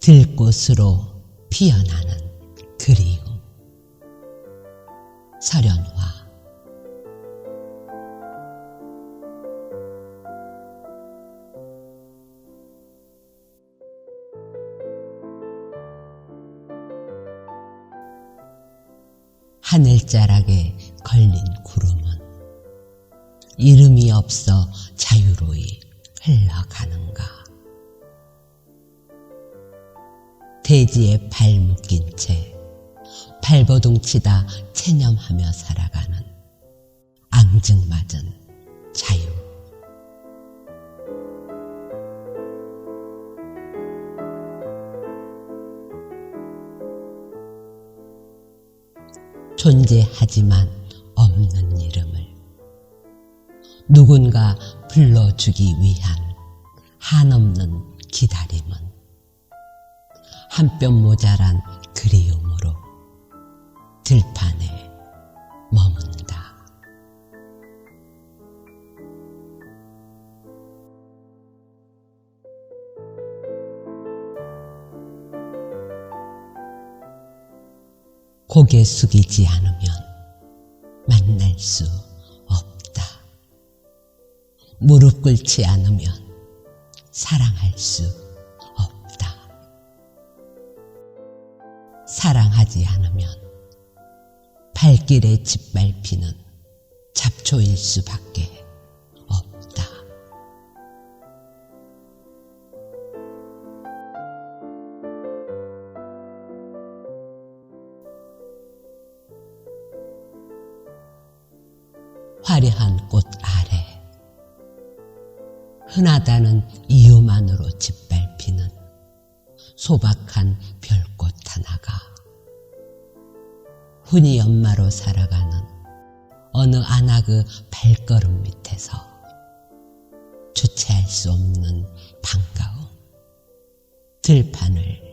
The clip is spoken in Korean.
들꽃으로 피어나는 그리움. 설연화. 하늘자락에 걸린 구름은 이름이 없어 자유로이 흘러가는가. 대지에 발 묶인 채 발버둥 치다 체념하며 살아가는 앙증맞은 자유. 존재하지만 없는 이름을 누군가 불러주기 위한 한없는 기다림은 한 뼘 모자란 그리움으로 들판에 머문다. 고개 숙이지 않으면 만날 수 없다. 무릎 꿇지 않으면 사랑할 수 없다. 사랑하지 않으면 발길에 짓밟히는 잡초일 수밖에 없다. 화려한 꽃 아래 흔하다는 이유만으로 짓밟히는 소박한 흔히 엄마로 살아가는 어느 아나그 발걸음 밑에서 주체할 수 없는 반가움 들판을.